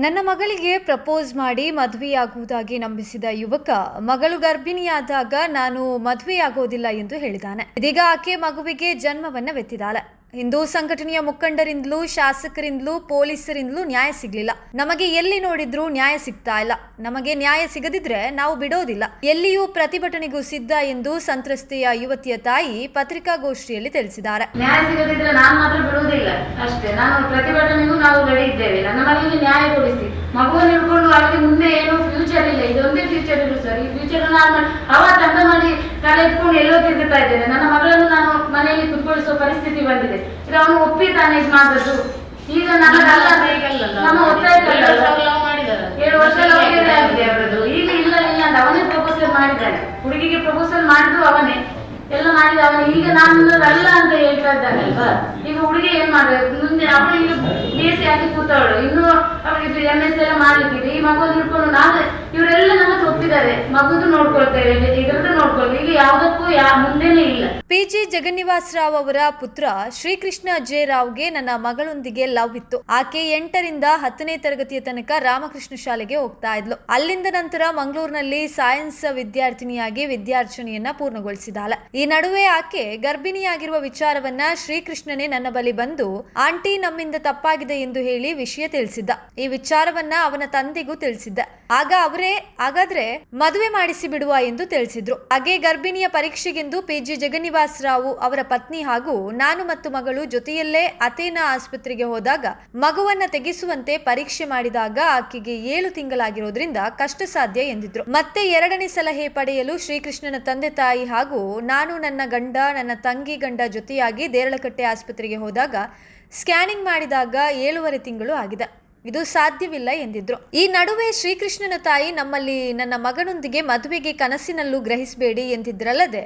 ನನ್ನ ಮಗಳಿಗೆ ಪ್ರಪೋಸ್ ಮಾಡಿ ಮದುವೆಯಾಗುವುದಾಗಿ ನಂಬಿಸಿದ ಯುವಕ ಮಗಳು ಗರ್ಭಿಣಿಯಾದಾಗ ನಾನು ಮದುವೆಯಾಗೋದಿಲ್ಲ ಎಂದು ಹೇಳಿದ್ದಾನೆ. ಇದೀಗ ಆಕೆ ಮಗುವಿಗೆ ಜನ್ಮವನ್ನ ವೆತ್ತಿದ್ದಾಳೆ. ಹಿಂದೂ ಸಂಘಟನೆಯ ಮುಖಂಡರಿಂದಲೂ, ಶಾಸಕರಿಂದಲೂ, ಪೊಲೀಸರಿಂದಲೂ ನ್ಯಾಯ ಸಿಗ್ಲಿಲ್ಲ. ನಮಗೆ ಎಲ್ಲಿ ನೋಡಿದ್ರೂ ನ್ಯಾಯ ಸಿಗ್ತಾ ಇಲ್ಲ. ನಮಗೆ ನ್ಯಾಯ ಸಿಗದಿದ್ರೆ ನಾವು ಬಿಡೋದಿಲ್ಲ. ಎಲ್ಲಿಯೂ ಪ್ರತಿಭಟನೆಗೂ ಸಿದ್ಧ ಎಂದು ಸಂತ್ರಸ್ತೆಯ ಯುವತಿಯ ತಾಯಿ ಪತ್ರಿಕಾಗೋಷ್ಠಿಯಲ್ಲಿ ತಿಳಿಸಿದ್ದಾರೆ. ನ್ಯಾಯ ಸಿಗದಿದ್ರೆ ನಾನು ಮಾತ್ರ ಅಷ್ಟೇ. ನಾನು ಪ್ರತಿಭಟನೆಗೂ ನಾವು ರೆಡಿ ಇದ್ದೇವೆ. ನನ್ನ ನ್ಯಾಯ ಕೊಡಿಸಿ. ಮಗುವನ್ನು ಹಿಡ್ಕೊಂಡು ಅವಳಿಗೆ ಮುಂದೆ ಏನು ಫ್ಯೂಚರ್ ಇಲ್ಲ ಇದೊಂದೇ ಫ್ಯೂಚರ್ ಇರು ಸರ್ ಈ ಫ್ಯೂಚರ್ ನಾನು ಅವ ತಂಡ ಮಾಡಿ ತಲೆ ಇಟ್ಕೊಂಡು ಎಲ್ಲೋ ತಿರುಗುತ್ತಾ ಇದ್ದೇನೆ. ನನ್ನ ಮಗಳನ್ನು ನಾನು ಮನೆಯಲ್ಲಿ ಕುತ್ಕೊಳಿಸುವ ಪರಿಸ್ಥಿತಿ ಬಂದಿದೆ. ಇದು ಅವನು ಒಪ್ಪಿದ್ದಾನೆ ಇದು ಮಾಡಿದ್ದು ಈಗ ನನ್ನ ನಮ್ಮ ಒತ್ತಾಯ ಏಳು ವರ್ಷ ಆಗಿದೆ ಅವರದ್ದು. ಈಗ ಇಲ್ಲ ಇಲ್ಲ ಅಂತ ಅವನೇ ಪ್ರಪೋಸಲ್ ಮಾಡಿದ್ದಾನೆ. ಹುಡುಗಿಗೆ ಪ್ರಪೋಸಲ್ ಮಾಡಿದ್ದು ಅವನೇ. ಎಲ್ಲ ಮಾಡಿದ ಅವನು. ಈಗ ನಾನು ಅಲ್ಲ ಅಂತ ಹೇಳ್ತಾ ಇದ್ದಾನಲ್ವಾ ಈಗ ಹುಡುಗಿ ಏನ್ ಮಾಡ್ಬೇಕು? ಮುಂದೆ ಅವಳು ಈಗ ಬಿ ಎಸ್ ಸಿ ಹಾಕಿ ಕೂತವಳು. ಇನ್ನು ಅವಳಿಗೆ ಎಂ ಎಸ್ ಎಲ್ಲ ಮಾಡ್ಲಿಕ್ಕಿದೆ ಈ ಮಗುವನ್ನು ಹಿಡ್ಕೊಂಡು ನಾವು ಇವರೆಲ್ಲ ನಮಗೆ ಒಪ್ಪಿದ್ದಾರೆ. ಮಗುದು ನೋಡ್ಕೊಳ್ತೇವೆ ಇದ್ರದ್ದು ನೋಡ್ಕೊಳ್ತೇವೆ ಈಗ ಯಾವುದಕ್ಕೂ ಯಾ, ಮುಂದೆನೇ ಇಲ್ಲ. ಪಿಜಿ ಜಗನ್ನಿವಾಸ್ ರಾವ್ ಅವರ ಪುತ್ರ ಶ್ರೀಕೃಷ್ಣ ಜೆ. ರಾವ್ಗೆ ನನ್ನ ಮಗಳೊಂದಿಗೆ ಲವ್ ಇತ್ತು. ಆಕೆ ಎಂಟರಿಂದ ಹತ್ತನೇ ತರಗತಿಯ ತನಕ ರಾಮಕೃಷ್ಣ ಶಾಲೆಗೆ ಹೋಗ್ತಾ ಇದ್ಲು. ಅಲ್ಲಿಂದ ನಂತರ ಮಂಗಳೂರಿನಲ್ಲಿ ಸೈನ್ಸ್ ವಿದ್ಯಾರ್ಥಿನಿಯಾಗಿ ವಿದ್ಯಾರ್ಚನೆಯನ್ನ ಪೂರ್ಣಗೊಳಿಸಿದಾಳೆ. ಈ ನಡುವೆ ಆಕೆ ಗರ್ಭಿಣಿಯಾಗಿರುವ ವಿಚಾರವನ್ನ ಶ್ರೀಕೃಷ್ಣನೇ ನನ್ನ ಬಳಿ ಬಂದು, ಆಂಟಿ, ನಮ್ಮಿಂದ ತಪ್ಪಾಗಿದೆ ಎಂದು ಹೇಳಿ ವಿಷಯ ತಿಳಿಸಿದ್ದ. ಈ ವಿಚಾರವನ್ನ ಅವನ ತಂದೆಗೂ ತಿಳಿಸಿದ್ದ. ಆಗ ಅವರೇ ಹಾಗಾದ್ರೆ ಮದುವೆ ಮಾಡಿಸಿ ಬಿಡುವ ಎಂದು ತಿಳಿಸಿದ್ರು. ಹಾಗೆ ಗರ್ಭಿಣಿಯ ಪರೀಕ್ಷೆಗೆಂದು ಪಿಜಿ ಜಗನ್ನಿವಾಸ್ ರಾವ್ ಅವರ ಪತ್ನಿ ಹಾಗೂ ನಾನು ಮತ್ತು ಮಗಳು ಜೊತೆಯಲ್ಲೇ ಅಥೇನಾ ಆಸ್ಪತ್ರೆಗೆ ಹೋದಾಗ ಮಗುವನ್ನ ತೆಗೆಸುವಂತೆ ಪರೀಕ್ಷೆ ಮಾಡಿದಾಗ ಆಕೆಗೆ ಏಳು ತಿಂಗಳಾಗಿರೋದ್ರಿಂದ ಕಷ್ಟ ಸಾಧ್ಯ ಎಂದಿದ್ರು. ಮತ್ತೆ ಎರಡನೇ ಸಲಹೆ ಪಡೆಯಲು ಶ್ರೀಕೃಷ್ಣನ ತಂದೆ ತಾಯಿ ಹಾಗೂ ನಾನು ನನ್ನ ಗಂಡ, ನನ್ನ ತಂಗಿ ಗಂಡ ಜೊತೆಯಾಗಿ ದೇರಳಕಟ್ಟೆ ಆಸ್ಪತ್ರೆಗೆ ಹೋದಾಗ ಸ್ಕ್ಯಾನಿಂಗ್ ಮಾಡಿದಾಗ ಏಳೂವರೆ ತಿಂಗಳು ಆಗಿದೆ. ಇದು ಸಾಧ್ಯವಿಲ್ಲ ಎಂದಿದ್ರು. ಈ ನಡುವೆ ಶ್ರೀಕೃಷ್ಣನ ತಾಯಿ ನಮ್ಮಲ್ಲಿ ನನ್ನ ಮಗನೊಂದಿಗೆ ಮದುವೆಗೆ ಕನಸಿನಲ್ಲೂ ಗ್ರಹಿಸಬೇಡಿ ಎಂದಿದ್ರಲ್ಲದೆ,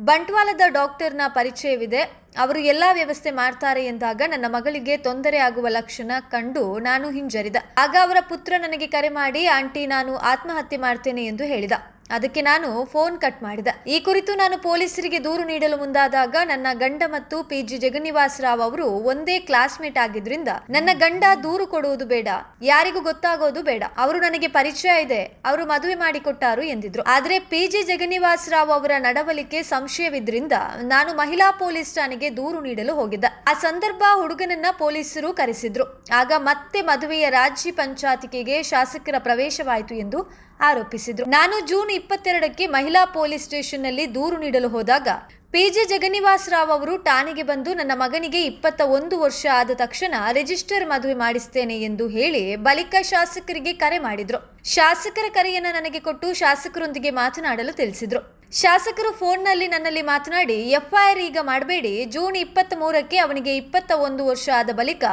ಬಂಟ್ವಾಳದ ಡಾಕ್ಟರ್ನ ಪರಿಚಯವಿದೆ. ಅವರು ಎಲ್ಲಾ ವ್ಯವಸ್ಥೆ ಮಾಡ್ತಾರೆ ಎಂದಾಗ ನನ್ನ ಮಗಳಿಗೆ ತೊಂದರೆ ಆಗುವ ಲಕ್ಷಣ ಕಂಡು ನಾನು ಹಿಂಜರಿದ. ಆಗ ಅವರ ಪುತ್ರ ನನಗೆ ಕರೆ ಮಾಡಿ, ಆಂಟಿ, ನಾನು ಆತ್ಮಹತ್ಯೆ ಮಾಡ್ತೇನೆ ಎಂದು ಹೇಳಿದ. ಅದಕ್ಕೆ ನಾನು ಫೋನ್ ಕಟ್ ಮಾಡಿದೆ. ಈ ಕುರಿತು ನಾನು ಪೊಲೀಸರಿಗೆ ದೂರು ನೀಡಲು ಮುಂದಾದಾಗ ನನ್ನ ಗಂಡ ಮತ್ತು ಪಿಜಿ ಜಗನ್ನಿವಾಸ್ ರಾವ್ ಅವರು ಒಂದೇ ಕ್ಲಾಸ್ಮೇಟ್ ಆಗಿದ್ರಿಂದ ನನ್ನ ಗಂಡ ದೂರು ಕೊಡುವುದು ಬೇಡ, ಯಾರಿಗೂ ಗೊತ್ತಾಗೋದು ಬೇಡ. ಅವರು ನನಗೆ ಪರಿಚಯ ಇದೆ, ಅವರು ಮದುವೆ ಮಾಡಿಕೊಟ್ಟಾರು ಎಂದಿದ್ರು. ಆದ್ರೆ ಪಿಜಿ ಜಗನ್ನಿವಾಸ್ ರಾವ್ ಅವರ ನಡವಳಿಕೆ ಸಂಶಯವಿದ್ರಿಂದ ನಾನು ಮಹಿಳಾ ಪೊಲೀಸ್ ಠಾಣೆಗೆ ದೂರು ನೀಡಲು ಹೋಗಿದ್ದ. ಆ ಸಂದರ್ಭ ಹುಡುಗನನ್ನ ಪೊಲೀಸರು ಕರೆಸಿದ್ರು. ಆಗ ಮತ್ತೆ ಮದುವೆಯ ರಾಜ್ಯ ಪಂಚಾಯತಿಗೆ ಶಾಸಕರ ಪ್ರವೇಶವಾಯಿತು ಎಂದು ಆರೋಪಿಸಿದ್ರು. ನಾನು ಜೂನ್ ಇಪ್ಪತ್ತೆರಡಕ್ಕೆ ಮಹಿಳಾ ಪೊಲೀಸ್ ಸ್ಟೇಷನ್ನಲ್ಲಿ ದೂರು ನೀಡಲು ಹೋದಾಗ ಪಿಜೆ ಜಗನ್ನಿವಾಸ ರಾವ್ ಅವರು ಠಾಣೆಗೆ ಬಂದು ನನ್ನ ಮಗನಿಗೆ ಇಪ್ಪತ್ತ ಒಂದು ವರ್ಷ ಆದ ತಕ್ಷಣ ರಿಜಿಸ್ಟರ್ ಮದುವೆ ಮಾಡಿಸ್ತೇನೆ ಎಂದು ಹೇಳಿ ಬಳಿಕ ಶಾಸಕರಿಗೆ ಕರೆ ಮಾಡಿದ್ರು. ಶಾಸಕರ ಕರೆಯನ್ನ ನನಗೆ ಕೊಟ್ಟು ಶಾಸಕರೊಂದಿಗೆ ಮಾತನಾಡಲು ತಿಳಿಸಿದ್ರು. ಶಾಸಕರು ಫೋನ್ನಲ್ಲಿ ನನ್ನಲ್ಲಿ ಮಾತನಾಡಿ, ಎಫ್ಐಆರ್ ಈಗ ಮಾಡಬೇಡಿ. ಜೂನ್ ಇಪ್ಪತ್ತ್ ಮೂರಕ್ಕೆ ಅವನಿಗೆ ಇಪ್ಪತ್ತ ಒಂದು ವರ್ಷ ಆದ ಬಳಿಕ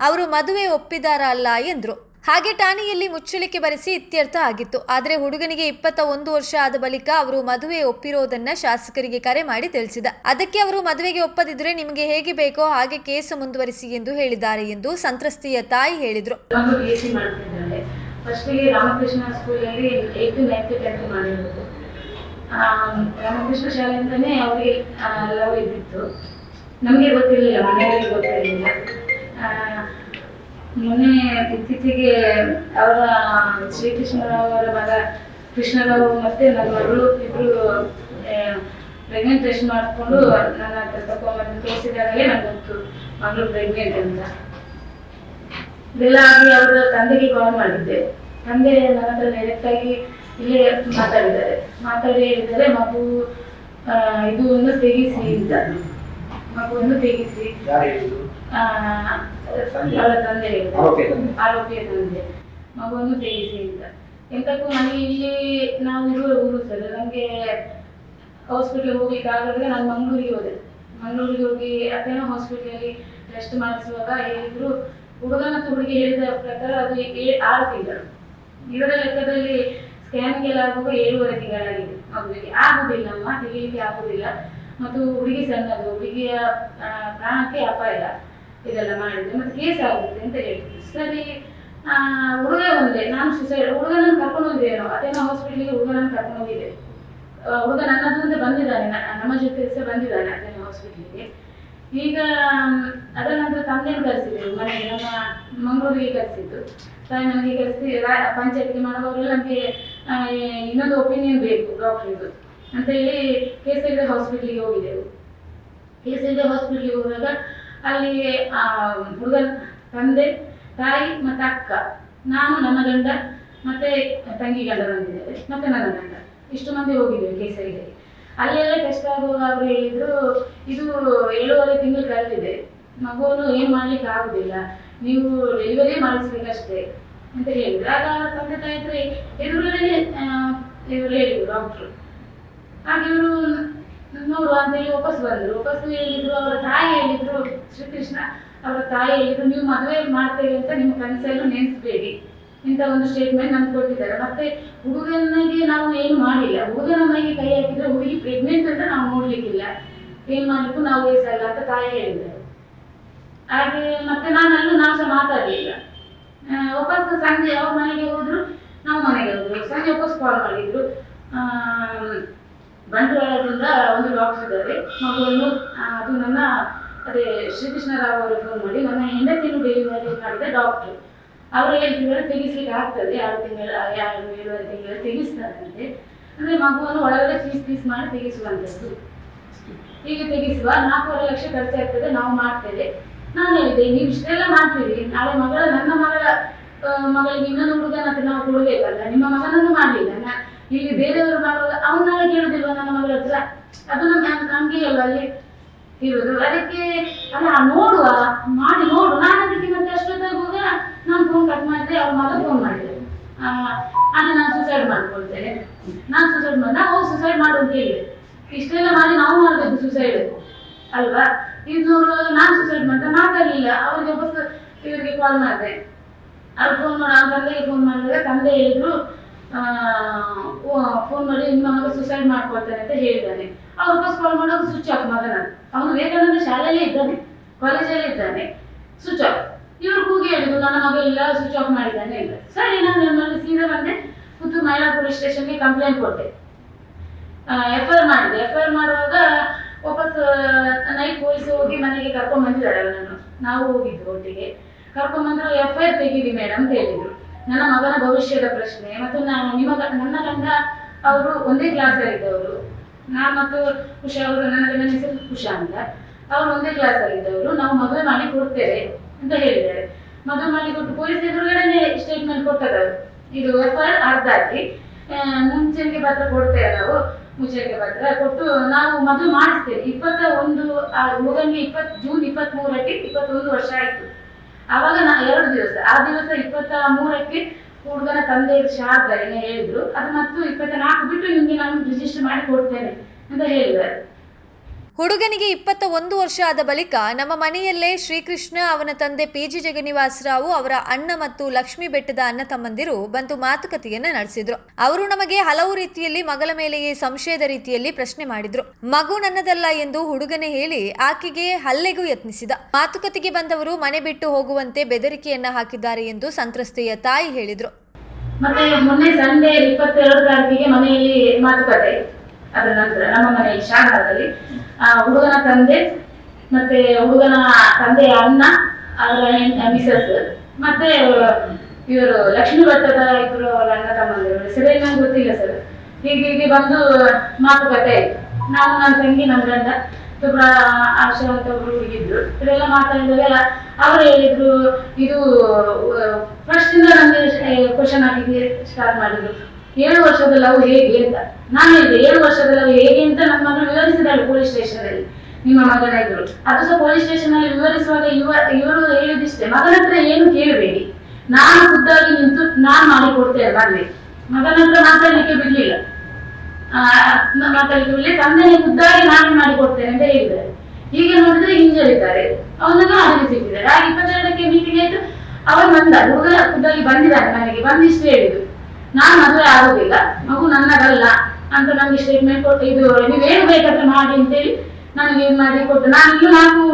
ಅವರು ಮದುವೆ ಒಪ್ಪಿದಾರ ಅಲ್ಲ ಎಂದ್ರು. ಹಾಗೆ ಠಾಣೆಯಲ್ಲಿ ಮುಚ್ಚಳಿಕೆ ಬರೆಸಿ ಇತ್ಯರ್ಥ ಆಗಿತ್ತು. ಆದರೆ ಹುಡುಗನಿಗೆ ಇಪ್ಪತ್ತ ಒಂದು ವರ್ಷ ಆದ ಬಳಿಕ ಅವರು ಮದುವೆ ಒಪ್ಪಿರೋದನ್ನ ಶಾಸಕರಿಗೆ ಕರೆ ಮಾಡಿ ತಿಳಿಸಿದ. ಅದಕ್ಕೆ ಅವರು ಮದುವೆಗೆ ಒಪ್ಪದಿದ್ರೆ ನಿಮಗೆ ಹೇಗೆ ಬೇಕೋ ಹಾಗೆ ಕೇಸು ಮುಂದುವರಿಸಿ ಎಂದು ಹೇಳಿದ್ದಾರೆ ಎಂದು ಸಂತ್ರಸ್ತೆಯ ತಾಯಿ ಹೇಳಿದರು. ರಾಮಕೃಷ್ಣ ಶಾಲೆಯಿಂದನೇ ಅವರಿಗೆ ಲವ್ ಇದ್ದಿತ್ತು. ನಮಗೆ ಗೊತ್ತಿರಲಿಲ್ಲ, ಮನೆಯಲ್ಲಿ ಗೊತ್ತಿರಲಿಲ್ಲ. ಮೊನ್ನೆ ಇತ್ತೀಚೆಗೆ ಅವರ ಶ್ರೀಕೃಷ್ಣರಾವ್ ಮಗ ಕೃಷ್ಣರಾವ್ ಮತ್ತೆ ನನ್ನ ಮಗಳು ಇಬ್ರು ಪ್ರೆಗ್ನೆಂಟ್ ಟೆಸ್ಟ್ ಮಾಡಿಕೊಂಡು ನನ್ನ ಹತ್ರ ತಗೊಂಡ್ಬಂದು ತೋರಿಸಿದಾಗಲೇ ನಂಗೆ ಗೊತ್ತು ಮಗಳು ಪ್ರೆಗ್ನೆಂಟ್ ಅಂತ. ಇದೆಲ್ಲ ಆಗಿ ಅವರ ತಂದೆಗೆ ಕಾಲ್ ಮಾಡಿದ್ದೆ. ತಂದೆ ನನ್ನ ಹತ್ರ ಡೈರೆಕ್ಟ್ ಆಗಿ ಇಲ್ಲೇ ಮಾತಾಡಿದ್ದಾರೆ. ಮಾತಾಡಿ ಹೇಳಿದ್ದಾರೆ, ಮಗು ಇದು ಒಂದು ತೆಗಿಸಿ ಅಂತ. ಮಗುವನ್ನು ಬೇಗಿಸಿ ಯಾರು ಆ, ತಂದೆ. ಅವಳ ತಂದೆ ಆರೋಗ್ಯ ಆರೋಪಿಯ ತಂದೆ. ಮಗುವನ್ನು ತೆಗೆಸಿ ಅಂತ. ಎಂತಕ್ಕೂ ನನಗೆ ಇಲ್ಲಿ ನಾವು ಇರುವ ಊರು ಸರ್ ನನಗೆ ಹಾಸ್ಪಿಟ್ಲಿಗೆ ಹೋಗ್ಲಿಕ್ಕೆ ಆಗದ್ರೆ ನಾನು ಮಂಗಳೂರಿಗೆ ಹೋದೆ. ಮಂಗಳೂರಿಗೆ ಹೋಗಿ ಅದೇನೋ ಹಾಸ್ಪಿಟ್ಲಲ್ಲಿ ರೆಸ್ಟ್ ಮಾಡಿಸುವಾಗ ಹೇಳಿದ್ರು. ಹುಡುಗ ಮತ್ತು ಹುಡುಗಿ ಹೇಳಿದ ಪ್ರಕಾರ ಅದು ಆರು ತಿಂಗಳು ಇವರ ಲೆಕ್ಕದಲ್ಲಿ ಸ್ಕ್ಯಾನ್ಗೆಲ್ಲ ಆಗುವಾಗ ಏಳುವರೆ ತಿಂಗಳಾಗಿದೆ ಮಗುವಿಗೆ. ಆಗುದಿಲ್ಲಮ್ಮ ಅಮ್ಮ ತೆಗಿಲಿಕ್ಕೆ ಆಗುದಿಲ್ಲ ಮತ್ತು ಹುಡುಗಿ ಸಣ್ಣದು ಹುಡುಗಿಯ ಪ್ರಾಣಕ್ಕೆ ಅಪಾಯ ಇದೆಲ್ಲ ಮಾಡಿದ್ರೆ ಮತ್ತೆ ಕೇಸ್ ಆಗುತ್ತೆ ಅಂತ ಹೇಳಿದ್ರು ಸರಿ ಹುಡುಗ ಒಂದೇ. ನಾನು ಸುಸೈಡ್ ಹುಡುಗನನ್ನು ಕರ್ಕೊಂಡು ಹೋಗಿದ್ದೇನೋ. ಅದೇನೋ ಹಾಸ್ಪಿಟ್ಲಿಗೆ ಹುಡುಗನನ್ನು ಕರ್ಕೊಂಡು ಹೋಗಿದೆ. ಹುಡುಗ ನನ್ನದು ಬಂದಿದ್ದಾನೆ. ನಮ್ಮ ಜೊತೆ ಸಹ ಬಂದಿದ್ದಾನೆ ಅದೇನೋ ಹಾಸ್ಪಿಟ್ಲಿಗೆ ಈಗ, ಅದರ ನಂತರ ತಂದೆಯನ್ನು ಕರೆಸಿದ್ದೇವೆ ಮನೆಗೆ ನಮ್ಮ ಮಂಗಳೂರಿಗೆ ಕರೆಸಿದ್ದು ತಾಯಿ ನನಗೆ ಕರೆಸಿ ಪಂಚಾಯತ್ಗೆ ಮಾಡುವವರೆಲ್ಲ ನಮಗೆ ಇನ್ನೊಂದು ಒಪಿನಿಯನ್ ಬೇಕು ಡಾಕ್ಟ್ರಿದು ಅಂತ ಹೇಳಿ ಕೇಸರಿ ಹಾಸ್ಪಿಟ್ಲಿಗೆ ಹೋಗಿದ್ದೆವು. ಕೇಸರಿ ಹಾಸ್ಪಿಟ್ಲಿಗೆ ಹೋದಾಗ ಅಲ್ಲಿ ಆ, ಹುಡುಗನ ತಂದೆ ತಾಯಿ ಮತ್ತೆ ಅಕ್ಕ ನಾನು ನನ್ನ ಗಂಡ ಮತ್ತೆ ತಂಗಿ ಗಂಡ ಬಂದಿದ್ದೇವೆ ಮತ್ತೆ ನನ್ನ ಗಂಡ. ಇಷ್ಟು ಮಂದಿ ಹೋಗಿದ್ದೇವೆ ಕೇಸರಿಗೆ ಅಲ್ಲೆಲ್ಲ ಟೆಸ್ಟ್ ಆಗುವಾಗ ಅವರು ಹೇಳಿದ್ರು ಇದು ಏಳುವರೆ ತಿಂಗಳು ಕಳೆದಿದೆ. ಮಗುವನ್ನು ಏನು ಮಾಡ್ಲಿಕ್ಕೆ ಆಗುದಿಲ್ಲ. ನೀವು ಡೆಲಿವರಿ ಮಾಡಿಸ್ಬೇಕಷ್ಟೇ ಅಂತ ಹೇಳಿದ್ರು. ಆಗ ತಂದೆ ತಾಯಿ ಹತ್ರ ಎದುರುಗಡೆ ಇವರು ಹೇಳಿದ್ರು ಡಾಕ್ಟ್ರು ಹಾಗೆ ಇವರು ನೂರು ಅಂತ ಹೇಳಿ ವಾಪಸ್ ಬಂದರು. ವಾಪಸ್ ಹೇಳಿದ್ರು, ಅವರ ತಾಯಿ ಹೇಳಿದ್ರು, ಶ್ರೀಕೃಷ್ಣ, ಅವರ ತಾಯಿ ಹೇಳಿದ್ರು, ನೀವು ಮದುವೆ ಮಾಡ್ತೇವೆ ಅಂತ ನಿಮ್ಮ ಕನಸಲ್ಲೂ ನೆನೆಸ್ಬೇಡಿ. ಇಂಥ ಒಂದು ಸ್ಟೇಟ್ಮೆಂಟ್ ನಮ್ಗೆ ಕೊಟ್ಟಿದ್ದಾರೆ. ಮತ್ತೆ ಹುಡುಗನಿಗೆ ನಾವು ಏನು ಮಾಡಿಲ್ಲ. ಹುಡುಗನ ಮನೆಗೆ ಕೈ ಹಾಕಿದ್ರೆ ಹುಡುಗಿ ಪ್ರೆಗ್ನೆಂಟ್ ಅಂತ ನಾವು ನೋಡ್ಲಿಕ್ಕಿಲ್ಲ. ಏನ್ ಮಾಡ್ಲಿಕ್ಕೂ ನಾವು ವಯಸ್ಸಲ್ಲ ಅಂತ ತಾಯಿ ಹೇಳಿದ್ದಾರೆ. ಹಾಗೆ ಮತ್ತೆ ನಾನಲ್ಲೂ ನಾವು ಸಹ ಮಾತಾಡ್ಲಿಲ್ಲ ವಾಪಸ್ ಸಂಜೆ ಅವ್ರ ಮನೆಗೆ ಹೋದ್ರು ನಾವು ಮನೆಗೆ ಹೋದ್ರು. ಸಂಜೆ ವಾಪಸ್ ಕಾಲ್ ಮಾಡಿದ್ರು. ಬಂಟ್ವಾಳದಿಂದ ಒಂದು ಡಾಕ್ಟರ್ ಇದ್ದಾರೆ ಮಗುವನ್ನು ಅದು ನನ್ನ, ಅದೇ ಶ್ರೀಕೃಷ್ಣ ರಾವ್ ಅವರು ಫೋನ್ ಮಾಡಿ, ನನ್ನ ಹೆಂಡತಿಯನ್ನು ಡೆಲಿವರಿ ಮಾಡಿದ ಡಾಕ್ಟರ್ ಅವರು ಹೇಳ್ತಿದ್ದಾರೆ, ತೆಗಿಸ್ಲಿಕ್ಕೆ ಆಗ್ತದೆ. ಆರು ತಿಂಗಳು ಎರಡು ಏಳುವರೆ ತಿಂಗಳು ತೆಗಿಸ್ತಾರಂತೆ ಅಂದ್ರೆ ಮಗುವನ್ನು ಒಳಗಡೆ ಪೀಸ್ ಪೀಸ್ ಮಾಡಿ ತೆಗಿಸುವಂಥದ್ದು. ಹೀಗೆ ತೆಗಿಸುವ ನಾಲ್ಕೂವರೆ ಲಕ್ಷ ಖರ್ಚಾಗ್ತದೆ, ನಾವು ಮಾಡ್ತೇವೆ. ನಾನು ಹೇಳಿದೆ, ನೀವು ಇಷ್ಟೆಲ್ಲ ಮಾಡ್ತೀರಿ. ನಾಳೆ ಮಗಳ, ನನ್ನ ಮಗಳ ಮಗಳಿಗೆ ಇನ್ನೊಂದು ಹುಡುಗನ ನಾವು ಕೊಡಬೇಕಲ್ಲ. ನಿಮ್ಮ ಮಗನನ್ನು ಮಾಡ್ಲಿಲ್ಲ ಇಲ್ಲಿ ಬೇರೆಯವರು ಮಾಡುವಾಗ, ಅವ್ನು ನಾಳೆ ಕೇಳುದಿಲ್ವಾ ನನ್ನ ಮಗಳ ಹತ್ರ ಅದು ನಾನು ನಮ್ಗೆ ಅಲ್ಲಿ ಇರುವುದು ಅದಕ್ಕೆ ಅಲ್ಲ, ನೋಡುವ, ಮಾಡಿ ನೋಡು. ನಾನು ಅದಕ್ಕೆ ಮತ್ತೆ ಅಷ್ಟೊತ್ತಾಗುವಾಗ ನಾನು ಫೋನ್ ಕಟ್ ಮಾಡಿದೆ ಅವ್ರ ಮಗ ಫೋನ್ ಮಾಡಿದೆ ಅದು ನಾನು ಸುಸೈಡ್ ಮಾಡ್ಕೊಳ್ತೇನೆ. ನಾನು ಸುಸೈಡ್ ಮಾಡಿ ನಾವು ಸುಸೈಡ್ ಮಾಡು ಅಂತ ಹೇಳಿದೆ. ಇಷ್ಟೆಲ್ಲ ಮಾಡಿ ನಾವು ಮಾಡಬೇಕು ಸುಸೈಡ್ ಅಲ್ವಾ? ಇನ್ನೂರು ನಾನು ಸುಸೈಡ್ ಮಾಡ್ದೆ ಮಾತಾಡಲಿಲ್ಲ. ಅವ್ರಿಗೆ ವಾಪಸ್ ಇವರಿಗೆ ಕಾಲ್ ಮಾಡಿದೆ. ಅವ್ರು ಫೋನ್ ಮಾಡಿ ತಂದೆಗೆ ಫೋನ್ ಮಾಡಿದಾಗ ತಂದೆ ಹೇಳಿದ್ರು ಫೋನ್ ಮಾಡಿ ನಿಮ್ಮ ಮಗ ಸುಸೈಡ್ ಮಾಡ್ಕೊಳ್ತಾನೆ ಅಂತ ಹೇಳಿದ್ದಾನೆ ಅವ್ರು ವಾಪಸ್ ಕಾಲ್ ಮಾಡೋದು ಸ್ವಿಚ್ ಆಫ್ ಮಗನ. ಅವನು ವಿವೇಕಾನಂದ ಶಾಲೆಯಲ್ಲೇ ಇದ್ದಾನೆ ಕಾಲೇಜಲ್ಲೇ ಇದ್ದಾನೆ. ಸ್ವಿಚ್ ಆಫ್ ಇವ್ರು ಕೂಗಿ ಹೇಳಿದ್ರು, ನನ್ನ ಮಗ ಇಲ್ಲ ಸ್ವಿಚ್ ಆಫ್ ಮಾಡಿದ್ದಾನೆ ಇಲ್ಲ ಸರಿ, ನಾನು ನಿಮ್ಮಲ್ಲಿ ಸೀದಾ ಬಂದೆ, ಪುತ್ತೂರು ಮಹಿಳಾ ಪೊಲೀಸ್ ಸ್ಟೇಷನ್ಗೆ ಕಂಪ್ಲೇಂಟ್ ಕೊಟ್ಟೆ. ಎಫ್ ಐ ಆರ್ ಮಾಡಿದೆ. ಎಫ್ ಐ ಆರ್ ಮಾಡುವಾಗ ವಾಪಸ್ ನೈಟ್ ಪೊಲೀಸ್ ಹೋಗಿ ಮನೆಗೆ ಕರ್ಕೊಂಡ್ ಬಂದಿದ್ದಾರೆ ಅವನನ್ನು. ನಾವು ಹೋಗಿದ್ದು ಒಟ್ಟಿಗೆ. ಕರ್ಕೊಂಡ್ ಬಂದ್ರು ಎಫ್ ಐ ಆರ್ ತೆಗೀರಿ ಮೇಡಮ್ ಹೇಳಿದ್ರು. ನನ್ನ ಮಗನ ಭವಿಷ್ಯದ ಪ್ರಶ್ನೆ. ಮತ್ತು ನಾನು ನಿಮ್ಮ ನನ್ನ ಗಂಡ ಅವರು ಒಂದೇ ಕ್ಲಾಸಲ್ಲಿ ಇದ್ದವರು. ನಾನು ಮತ್ತು ಉಷಾ ಅವರು, ನನ್ನ ಗಂಡನ ಹೆಸರು ಉಷಾ ಅಂತ. ಅವರು ಒಂದೇ ಕ್ಲಾಸಲ್ಲಿ ಇದ್ದವರು. ನಾವು ಮದುವೆ ಮಾಡಿ ಕೊಡ್ತೇವೆ ಅಂತ ಹೇಳಿದ್ದಾರೆ. ಮದುವೆ ಮಾಡಿ ಕೊಟ್ಟು ಪೊಲೀಸ್ ಎದುರುಗಡೆ ಸ್ಟೇಟ್ಮೆಂಟ್ ಕೊಟ್ಟದವರು ಇದು ಎಫ್ ಆರ್ ಅರ್ಧ ಹಾಕಿ ಮುಂಚೆಗೆ ಪತ್ರ ಕೊಡ್ತೇವೆ ನಾವು. ಮುಂಚೆಗೆ ಪತ್ರ ಕೊಟ್ಟು ನಾವು ಮದುವೆ ಮಾಡಿಸ್ತೇವೆ. ಇಪ್ಪತ್ತ ಒಂದು ಮಗನಿಗೆ ಇಪ್ಪತ್ ಜೂನ್ ಇಪ್ಪತ್ತ್ ಮೂರಕ್ಕೆ ಇಪ್ಪತ್ತೊಂದು ವರ್ಷ ಆಯ್ತು. ಆವಾಗ ನಾ ಎರಡು ದಿವಸ, ಆ ದಿವಸ ಇಪ್ಪತ್ತ ಮೂರಕ್ಕೆ ಹುಡುಗನ ತಂದೆ ಶಾರದಾ ಏನೋ ಹೇಳಿದ್ರು. ಅದು ಮತ್ತು ಇಪ್ಪತ್ತ ನಾಲ್ಕು ಬಿಟ್ಟು ನಿಮಗೆ ನಾನು ರಿಜಿಸ್ಟರ್ ಮಾಡಿ ಕೊಡ್ತೇನೆ ಅಂತ ಹೇಳಿದ್ದಾರೆ. ಹುಡುಗನಿಗೆ ಇಪ್ಪತ್ತ ಒಂದು ವರ್ಷ ಆದ ಬಳಿಕ ನಮ್ಮ ಮನೆಯಲ್ಲೇ ಶ್ರೀಕೃಷ್ಣ ಅವನ ತಂದೆ ಪಿ ಜಿ ಜಗನ್ನಿವಾಸರಾವು ಅವರ ಅಣ್ಣ ಮತ್ತು ಲಕ್ಷ್ಮಿ ಬೆಟ್ಟದ ಅಣ್ಣ ತಮ್ಮಂದಿರು ಬಂದು ಮಾತುಕತೆಯನ್ನ ನಡೆಸಿದ್ರು. ಅವರು ನಮಗೆ ಹಲವು ರೀತಿಯಲ್ಲಿ ಮಗಳ ಮೇಲೆಯೇ ಸಂಶಯದ ರೀತಿಯಲ್ಲಿ ಪ್ರಶ್ನೆ ಮಾಡಿದ್ರು. ಮಗು ನನ್ನದಲ್ಲ ಎಂದು ಹುಡುಗನೇ ಹೇಳಿ ಆಕೆಗೆ ಹಲ್ಲೆಗೂ ಯತ್ನಿಸಿದ. ಮಾತುಕತೆಗೆ ಬಂದವರು ಮನೆ ಬಿಟ್ಟು ಹೋಗುವಂತೆ ಬೆದರಿಕೆಯನ್ನ ಹಾಕಿದ್ದಾರೆ ಎಂದು ಸಂತ್ರಸ್ತೆಯ ತಾಯಿ ಹೇಳಿದ್ರು. ಮತ್ತೆ ಮೊನ್ನೆ ಸಂಡೇ ಇಪ್ಪತ್ತೆರಡು ತಾರೀಕಿಗೆ ಮನೆಯಲ್ಲಿ ಮಾತುಕತೆ. ಅದರ ನಂತರ ನಮ್ಮ ಮನೆಯಲ್ಲಿ ಶಾರದಾದಲ್ಲಿ ಆ, ಹುಡುಗನ ತಂದೆ ಮತ್ತೆ ಹುಡುಗನ ತಂದೆಯ ಅಣ್ಣ, ಅವರ ಮಿಸಸ್ ಮತ್ತೆ ಇವರು ಲಕ್ಷ್ಮೀ ಭಟ್ಟದ ಇಬ್ಬರು ಅವರ ಅಣ್ಣ ತಮ್ಮಂದಿರು. ಹೆಸರೇನು ನಂಗೆ ಗೊತ್ತಿಲ್ಲ ಸರ್. ಹೀಗೆ ಹೀಗೆ ಬಂದು ಮಾತುಕತೆ ಆಯ್ತು. ನಾನು ನನ್ನ ತಂಗಿ, ನಮ್ಮ ಗಂಡ ತುಂಬಾ ಆಶಾ ಅಂತ ಒಬ್ರು ಹುಡುಗಿದ್ರು. ಇವರೆಲ್ಲ ಮಾತಾಡಿದಾಗ ಅವ್ರು ಹೇಳಿದ್ರು, ಇದು ಫಸ್ಟ್ ಇಂದ ನಮ್ಗೆ ಕ್ವಶನ್ ಆಗಿದೆ ಸ್ಟಾರ್ಟ್ ಮಾಡಿದ್ರು ಏಳು ವರ್ಷದ ಲವ್ ಹೇಗೆ ಅಂತ. ನಾನು ಹೇಳಿದೆ ಏಳು ವರ್ಷದ ಲವ್ ಹೇಗೆ ಅಂತ ನನ್ನ ಮಗಳು ವಿವರಿಸಿದಳು ಪೊಲೀಸ್ ಸ್ಟೇಷನ್ ಅಲ್ಲಿ ನಿಮ್ಮ ಮಗನ ಅದು ಸಹ ಪೊಲೀಸ್ ಸ್ಟೇಷನ್ ಅಲ್ಲಿ ವಿವರಿಸುವಾಗ ಇವ ಇವರು ಹೇಳಿದಿಷ್ಟೇ ಮಗನ ಹತ್ರ ಏನು ಕೇಳಬೇಡಿ. ನಾನು ಖುದ್ದಾಗಿ ನಿಂತು ನಾನು ಮಾಡಿ ಕೊಡ್ತೇನೆ ಮಗನ ಹತ್ರ ಮಾತಾಡ್ಲಿಕ್ಕೆ ಬಿಡ್ಲಿಲ್ಲ. ಆ, ಮಾತಾಡಲಿಕ್ಕೆ ಬಿಡ್ಲಿ ತಂದೆಗೆ ಖುದ್ದಾಗಿ ನಾನೇ ಮಾಡಿ ಕೊಡ್ತೇನೆ ಅಂತ ಹೇಳಿದ್ದಾರೆ. ಈಗ ನೋಡಿದ್ರೆ ಹಿಂಜರಿದ್ದಾರೆ ಅವನನ್ನು ಆಧರಿಸಿದ್ದಾರೆ ಆಗ ಇಪ್ಪತ್ತೆರಡಕ್ಕೆ ಮೀಟಿಂಗ್ ಆಯ್ತು. ಅವನು ಬಂದ. ಹುಡುಗ ಖುದ್ದಾಗಿ ಬಂದಿದ್ದಾರೆ ಮನೆಗೆ. ಬಂದಿಷ್ಟು ಹೇಳಿದ್ರು. ನಾನು ಮದುವೆ ಆಗೋದಿಲ್ಲ, ಮಗು ನನ್ನದಲ್ಲ ಅಂತ ನನಗೆ ಸ್ಟೇಟ್ಮೆಂಟ್ ಕೊಟ್ಟು ಇದು, ನೀವೇನು ಬೇಕಾದ್ರೆ ಮಾಡಿ ಅಂತೇಳಿ ನನಗೆ ಇದು ಮಾಡಿ ಕೊಟ್ಟು. ನಾನು ಇನ್ನು ನಾಲ್ಕು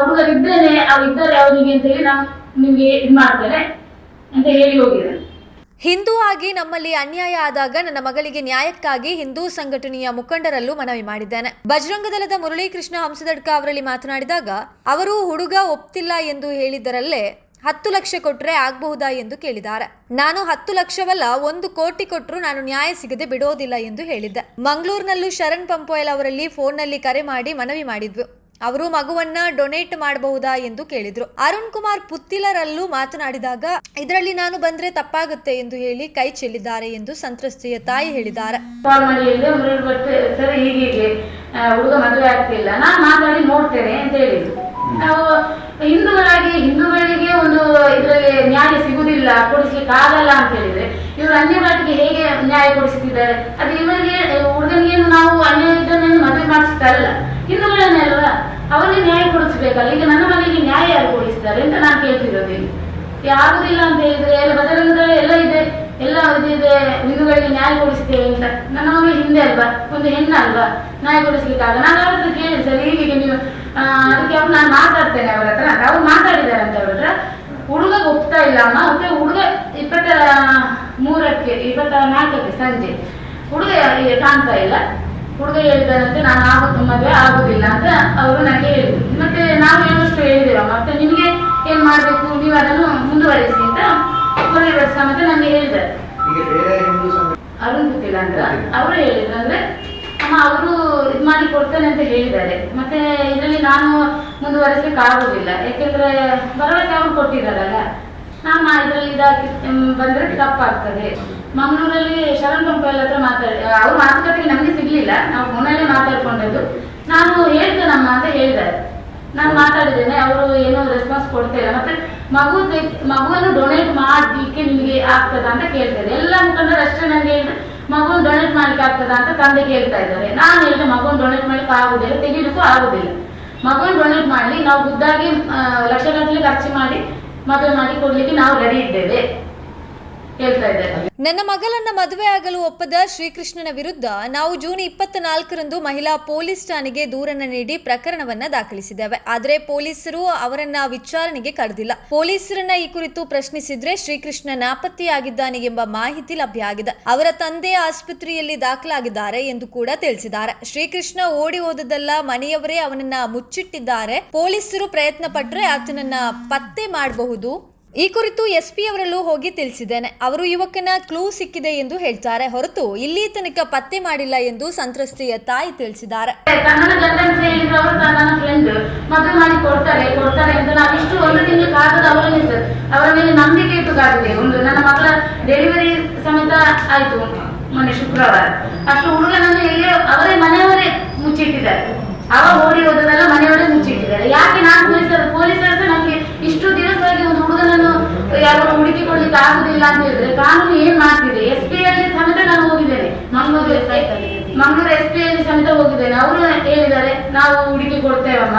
ಹುಡುಗರಿದ್ದೇನೆ, ಅವ್ರು ಇದ್ದಾರೆ ಅವರಿಗೆ ಅಂತೇಳಿ ನಾನು ನಿಮಗೆ ಇದು ಮಾಡ್ತೇನೆ ಅಂತ ಹೇಳಿ ಹೋಗಿದ್ದೇನೆ ಹಿಂದೂ ಆಗಿ ನಮ್ಮಲ್ಲಿ ಅನ್ಯಾಯ ಆದಾಗ ನನ್ನ ಮಗಳಿಗೆ ನ್ಯಾಯಕ್ಕಾಗಿ ಹಿಂದೂ ಸಂಘಟನೆಯ ಮುಖಂಡರಲ್ಲೂ ಮನವಿ ಮಾಡಿದ್ದೇನೆ. ಬಜರಂಗದಲದ ಮುರಳೀಕೃಷ್ಣ ಹಂಸದಡ್ಕ ಅವರಲ್ಲಿ ಮಾತನಾಡಿದಾಗ, ಅವರು ಹುಡುಗ ಒಪ್ತಿಲ್ಲ ಎಂದು ಹೇಳಿದ್ದರಲ್ಲೇ ಹತ್ತು ಲಕ್ಷ ಕೊಟ್ಟರೆ ಆಗಬಹುದಾ ಎಂದು ಕೇಳಿದ್ದಾರೆ. ನಾನು ಹತ್ತು ಲಕ್ಷವಲ್ಲ, ಒಂದು ಕೋಟಿ ಕೊಟ್ಟರು ನಾನು ನ್ಯಾಯ ಸಿಗದೆ ಬಿಡೋದಿಲ್ಲ ಎಂದು ಹೇಳಿದ್ದೆ. ಮಂಗಳೂರಿನಲ್ಲೂ ಶರಣ್ ಪಂಪೋಯಲ್ ಅವರಲ್ಲಿ ಫೋನ್ನಲ್ಲಿ ಕರೆ ಮಾಡಿ ಮನವಿ ಮಾಡಿದ್ವು. ಅವರು ಮಗುವನ್ನ ಡೊನೇಟ್ ಮಾಡಬಹುದಾ ಎಂದು ಕೇಳಿದ್ರು. ಅರುಣ್ ಕುಮಾರ್ ಪುತ್ತಿಲರಲ್ಲೂ ಮಾತನಾಡಿದಾಗ, ಇದರಲ್ಲಿ ನಾನು ಬಂದ್ರೆ ತಪ್ಪಾಗುತ್ತೆ ಎಂದು ಹೇಳಿ ಕೈ ಚೆಲ್ಲಿದ್ದಾರೆ ಎಂದು ಸಂತ್ರಸ್ತೆಯ ತಾಯಿ ಹೇಳಿದ್ದಾರೆ. ಹುಡುಗ ಮದುವೆ ಆಗ್ತಿಲ್ಲ. ನಾನು ಮಾತಾಡಿ ನೋಡ್ತೇನೆ ಅಂತ ಹೇಳಿದ್ರು. ನಾವು ಹಿಂದೂಗಳಾಗಿ, ಹಿಂದೂಗಳಿಗೆ ಒಂದು ಇದರಲ್ಲಿ ನ್ಯಾಯ ಸಿಗುದಿಲ್ಲ, ಕೊಡಿಸ್ಲಿಕ್ಕೆ ಆಗಲ್ಲ ಅಂತ ಹೇಳಿದ್ರೆ, ಇವರು ಅನ್ಯ ಜಾತಿಗೆ ಹೇಗೆ ನ್ಯಾಯ ಕೊಡಿಸ್ತಿದ್ದಾರೆ? ಅದು ಇವರಿಗೆ, ಹುಡುಗನಿಗೇನು ನಾವು ಅನ್ಯ ಇದನ್ನೇನು ಮದುವೆ ಮಾಡಿಸ್ತಾರಲ್ಲ? ಹಿಂದೂಗಳನ್ನೆಲ್ಲ ಅವರಿಗೆ ನ್ಯಾಯ ಕೊಡಿಸ್ಬೇಕಲ್ಲ? ಈಗ ನನ್ನ ಮನೆಗೆ ನ್ಯಾಯ ಯಾರು ಕೊಡಿಸ್ತಾರೆ ಅಂತ ನಾನು ಕೇಳ್ತಿರೋದು ಆಗುದಿಲ್ಲ ಅಂತ ಹೇಳಿದ್ರೆ, ಎಲ್ಲ ಎಲ್ಲ ಇದೆ, ಎಲ್ಲ ಇದು ಹಿಂದೂಗಳಿಗೆ ನ್ಯಾಯ ಕೊಡಿಸ್ತೇವೆ ಅಂತ. ನನ್ನ ಮಗಳು ಹಿಂದೆ ಅಲ್ವಾ? ಒಂದು ಹೆಣ್ಣಲ್ವಾ? ನ್ಯಾಯ ಕೊಡಿಸ್ಲಿಕ್ಕೆ ಆಗ ನಾನು ಅವ್ರ ಹತ್ರ ಸರ್ ಹೀಗೆ ನೀವು ಅದಕ್ಕೆ ಅವ್ರು ನಾನು ಮಾತಾಡ್ತೇನೆ ಅವ್ರ ಹತ್ರ. ಅವ್ರು ಮಾತಾಡಿದ್ದಾರೆ ಅಂತ ಹೇಳಿದ್ರೆ ಹುಡುಗ ಒಪ್ತಾ ಇಲ್ಲ ಅಮ್ಮ. ಮತ್ತೆ ಹುಡುಗ ಇಪ್ಪತ್ತ ಮೂರಕ್ಕೆ ಇಪ್ಪತ್ತ ನಾಲ್ಕಕ್ಕೆ ಸಂಜೆ. ಹುಡುಗ ಕಾಣ್ತಾ ಇಲ್ಲ. ಹುಡುಗ ಹೇಳಿದಾರಂತೆ ನಾನು ಆಗ ಮದುವೆ ಆಗುದಿಲ್ಲ ಅಂತ ಅವರು ನನಗೆ ಹೇಳಿದ್ರು. ಮತ್ತೆ ನಾವು ಏನಷ್ಟು ಹೇಳಿದೇವ ಮತ್ತೆ ನಿಮಗೆ ಏನ್ ಮಾಡ್ಬೇಕು? ನೀವು ಅದನ್ನು ಮುಂದುವರಿಸಿ ಅಂತ ಕೊನೆ ಸಮೇತ ನನಗೆ ಹೇಳಿದ್ದಾರೆ. ಅರುಣ್ ಗೊತ್ತಿಲ್ಲ ಅಂತ. ಅವರು ಹೇಳಿದ್ರು ಅಂದ್ರೆ ಅಮ್ಮ, ಅವರು ಇದು ಮಾಡಿ ಕೊಡ್ತೇನೆ ಅಂತ ಹೇಳಿದ್ದಾರೆ. ಮತ್ತೆ ಇದರಲ್ಲಿ ನಾನು ಮುಂದುವರಿಸ್ಲಿಕ್ಕೆ ಆಗುದಿಲ್ಲ ಯಾಕೆಂದ್ರೆ ಭರವಸೆ ಅವರು ಕೊಟ್ಟಿದ್ದಾರಲ್ಲ. ನಾನು ಇದರಲ್ಲಿ ಇದಾಗಿ ಬಂದ್ರೆ ತಪ್ಪಾಗ್ತದೆ. ಮಂಗಳೂರಲ್ಲಿ ಶರಣ್ ಪಂಪಲ್ ಹತ್ರ ಮಾತಾಡಿ, ಅವ್ರು ಮಾತುಕತೆಗೆ ನಮಗೆ ಸಿಗ್ಲಿಲ್ಲ. ನಾವು ಫೋನಲ್ಲೇ ಮಾತಾಡ್ಕೊಂಡದ್ದು. ನಾನು ಹೇಳ್ತೇನಮ್ಮ ಅಂತ ಹೇಳಿದ್ದಾರೆ. ನಾನು ಮಾತಾಡಿದ್ದೇನೆ, ಅವರು ಏನೋ ರೆಸ್ಪಾನ್ಸ್ ಕೊಡ್ತಾ ಇಲ್ಲ ಮತ್ತೆ ಮಗು ಮಗುವನ್ನು ಡೊನೇಟ್ ಮಾಡ್ಲಿಕ್ಕೆ ನಿಮಗೆ ಆಗ್ತದ ಅಂತ ಕೇಳ್ತಾರೆ ಎಲ್ಲ ಮುಖಂಡರು ಅಷ್ಟೇ ನನಗೆ ಹೇಳಿದ್ರೆ. ಮಗುವನ್ನು ಡೊನೇಟ್ ಮಾಡ್ಲಿಕ್ಕೆ ಆಗ್ತದ ಅಂತ ತಂದೆ ಕೇಳ್ತಾ ಇದ್ದಾರೆ. ನಾನು ಹೇಳಿದೆ ಮಗುನ್ ಡೊನೇಟ್ ಮಾಡ್ಲಿಕ್ಕೆ ಆಗುದಿಲ್ಲ ತೆಗಿಲಿಕ್ಕೂ ಆಗುದಿಲ್ಲ. ಮಗುನ್ ಡೊನೇಟ್ ಮಾಡ್ಲಿ ನಾವು ಖುದ್ದಾಗಿ ಆ, ಲಕ್ಷಗಟ್ಟಲೆ ಖರ್ಚು ಮಾಡಿ ಮದುವೆ ಮಾಡಿ ಕೊಡ್ಲಿಕ್ಕೆ ನಾವು ರೆಡಿ ಇದ್ದೇವೆ. ನನ್ನ ಮಗಳನ್ನ ಮದುವೆ ಆಗಲು ಒಪ್ಪದ ಶ್ರೀಕೃಷ್ಣನ ವಿರುದ್ಧ ನಾವು ಜೂನ್ ಇಪ್ಪತ್ತ ನಾಲ್ಕರಂದು ಮಹಿಳಾ ಪೊಲೀಸ್ ಠಾಣೆಗೆ ದೂರನ್ನ ನೀಡಿ ಪ್ರಕರಣವನ್ನ ದಾಖಲಿಸಿದ್ದೇವೆ. ಆದರೆ ಪೊಲೀಸರು ಅವರನ್ನ ವಿಚಾರಣೆಗೆ ಕರೆದಿಲ್ಲ. ಪೊಲೀಸರನ್ನ ಈ ಕುರಿತು ಪ್ರಶ್ನಿಸಿದ್ರೆ ಶ್ರೀಕೃಷ್ಣ ನಾಪತ್ತೆಯಾಗಿದ್ದಾನೆ ಎಂಬ ಮಾಹಿತಿ ಲಭ್ಯ ಆಗಿದೆ. ಅವರ ತಂದೆ ಆಸ್ಪತ್ರೆಯಲ್ಲಿ ದಾಖಲಾಗಿದ್ದಾರೆ ಎಂದು ಕೂಡ ತಿಳಿಸಿದ್ದಾರೆ. ಶ್ರೀಕೃಷ್ಣ ಓಡಿ ಹೋದದಲ್ಲ ಮನೆಯವರೇ ಅವನನ್ನ ಮುಚ್ಚಿಟ್ಟಿದ್ದಾರೆ. ಪೊಲೀಸರು ಪ್ರಯತ್ನ ಪಟ್ರೆ ಆತನನ್ನ ಪತ್ತೆ ಮಾಡಬಹುದು. ಈ ಕುರಿತು ಎಸ್ಪಿ ಅವರಲ್ಲೂ ಹೋಗಿ ತಿಳಿಸಿದ್ದೇನೆ. ಅವರು ಯುವಕನ ಕ್ಲೂ ಸಿಕ್ಕಿದೆ ಎಂದು ಹೇಳ್ತಾರೆ. ಹೊರತು ಇಲ್ಲಿ ತನಕ ಪತ್ತೆ ಮಾಡಿಲ್ಲ ಎಂದು ಸಂತ್ರಸ್ತೆಯ ತಾಯಿ ತಿಳಿಸಿದ್ದಾರೆ. ಮುಚ್ಚಿಟ್ಟಿದ್ದಾರೆ. ಅವ ಓಡಿ ಹೋದ್ರೆ ಮನೆಯವರೇ ಮುಚ್ಚಿಟ್ಟಿದ್ದಾರೆ. ಯಾಕೆ ನಾನು ಪೊಲೀಸರು ಪೊಲೀಸರು ನಮಗೆ ಇಷ್ಟು ದಿವಸವಾಗಿ ಒಂದು ಹುಡುಗನನ್ನು ಯಾರು ಹುಡುಕಿ ಕೊಡ್ಲಿಕ್ಕೆ ಆಗುದಿಲ್ಲ ಅಂತ ಹೇಳಿದ್ರೆ, ಕಾನೂನು ಏನ್ ಮಾಡ್ತಿದೆ? ಎಸ್ ಪಿ ಅಲ್ಲಿ ಸಮೇತ ನಾನು ಹೋಗಿದ್ದೇನೆ. ಮಂಗಳೂರು ಮಂಗಳೂರು ಎಸ್ ಪಿ ಅಲ್ಲಿ ಸಮೇತ ಹೋಗಿದ್ದೇನೆ. ಅವರು ಹೇಳಿದ್ದಾರೆ, ನಾವು ಹುಡುಕಿ ಕೊಡ್ತೇವಮ್ಮ.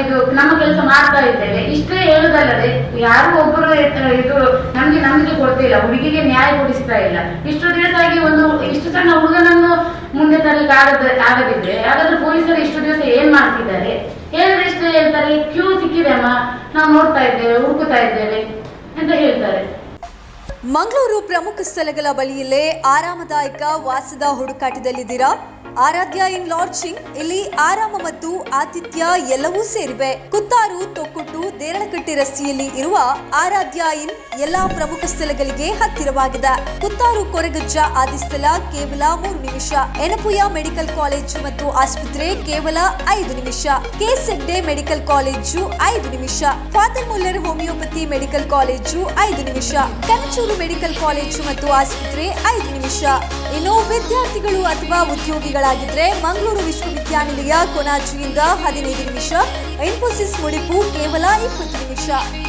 ಇದು ನಮ್ಮ ಕೆಲಸ ಮಾಡ್ತಾ ಇದ್ದೇವೆ. ಇಷ್ಟೇ ಹೇಳುದಲ್ಲದೆ, ಯಾರು ಒಬ್ಬರು ಇದು ನಮ್ಗೆ ನಂಬಿಕೆ ಕೊಡ್ತಿಲ್ಲ, ಹುಡುಗಿಗೆ ನ್ಯಾಯ ಕೊಡಿಸ್ತಾ ಇಲ್ಲ. ಇಷ್ಟು ದಿವಸ ಆಗಿ ಒಂದು, ಇಷ್ಟು ಸಣ್ಣ ಹುಡುಗನನ್ನು ಮುಂದೆ ತರಲಿಕ್ಕೆ ಆಗದ ಆಗದಿದ್ರೆ, ಹಾಗಾದ್ರೆ ಪೊಲೀಸರು ಇಷ್ಟು ದಿವಸ ಏನ್ ಮಾಡ್ತಿದ್ದಾರೆ? ಹೇಳಿದ್ರೆ ಎಷ್ಟು ಹೇಳ್ತಾರೆ ಕ್ಯೂ ಸಿಕ್ಕಿದೆ ಅಮ್ಮ ನಾವು ನೋಡ್ತಾ ಇದ್ದೇವೆ ಹುಡುಕುತ್ತಾ ಇದ್ದೇವೆ ಅಂತ ಹೇಳ್ತಾರೆ. ಮಂಗಳೂರು ಪ್ರಮುಖ ಸ್ಥಳಗಳ ಬಳಿಯಲ್ಲೇ ಆರಾಮದಾಯಕ ವಾಸದ ಹುಡುಕಾಟದಲ್ಲಿದ್ದೀರಾ? ಆರಾಧ್ಯ ಇನ್ ಲಾಡ್ಜಿಂಗ್, ಇಲ್ಲಿ ಆರಾಮ ಮತ್ತು ಆತಿಥ್ಯ ಎಲ್ಲವೂ ಸೇರಿವೆ. ಕುತ್ತಾರು, ತೊಕ್ಕುಟ್ಟು, ದೇರಳಕಟ್ಟೆ ರಸ್ತೆಯಲ್ಲಿ ಇರುವ ಆರಾಧ್ಯ ಇನ್ ಎಲ್ಲಾ ಪ್ರಮುಖ ಸ್ಥಳಗಳಿಗೆ ಹತ್ತಿರವಾಗಿದೆ. ಕುತ್ತಾರು, ಕೊರಗಜ್ಜ ಆದಿಸ್ಥಳ ಕೇವಲ ಮೂರು ನಿಮಿಷ. ಎನಪುಯ ಮೆಡಿಕಲ್ ಕಾಲೇಜು ಮತ್ತು ಆಸ್ಪತ್ರೆ ಕೇವಲ ಐದು ನಿಮಿಷ. ಕೆಸೆಡ್ಡೆ ಮೆಡಿಕಲ್ ಕಾಲೇಜು ಐದು ನಿಮಿಷ. Father Muller homeopathy medical college ಐದು ನಿಮಿಷ. ಕನಚೂರು ಮೆಡಿಕಲ್ ಕಾಲೇಜು ಮತ್ತು ಆಸ್ಪತ್ರೆ ಐದು ನಿಮಿಷ. ಇನ್ನು ವಿದ್ಯಾರ್ಥಿಗಳು ಅಥವಾ ಉದ್ಯೋಗಿಗಳಾಗಿದ್ದರೆ ಮಂಗಳೂರು ವಿಶ್ವವಿದ್ಯಾನಿಲಯ ಕೊನಾಚಿಯಿಂದ ಹದಿನೈದು ನಿಮಿಷ, ಇನ್ಫೋಸಿಸ್ ಮುಡಿಪು ಕೇವಲ ಇಪ್ಪತ್ತು ನಿಮಿಷ.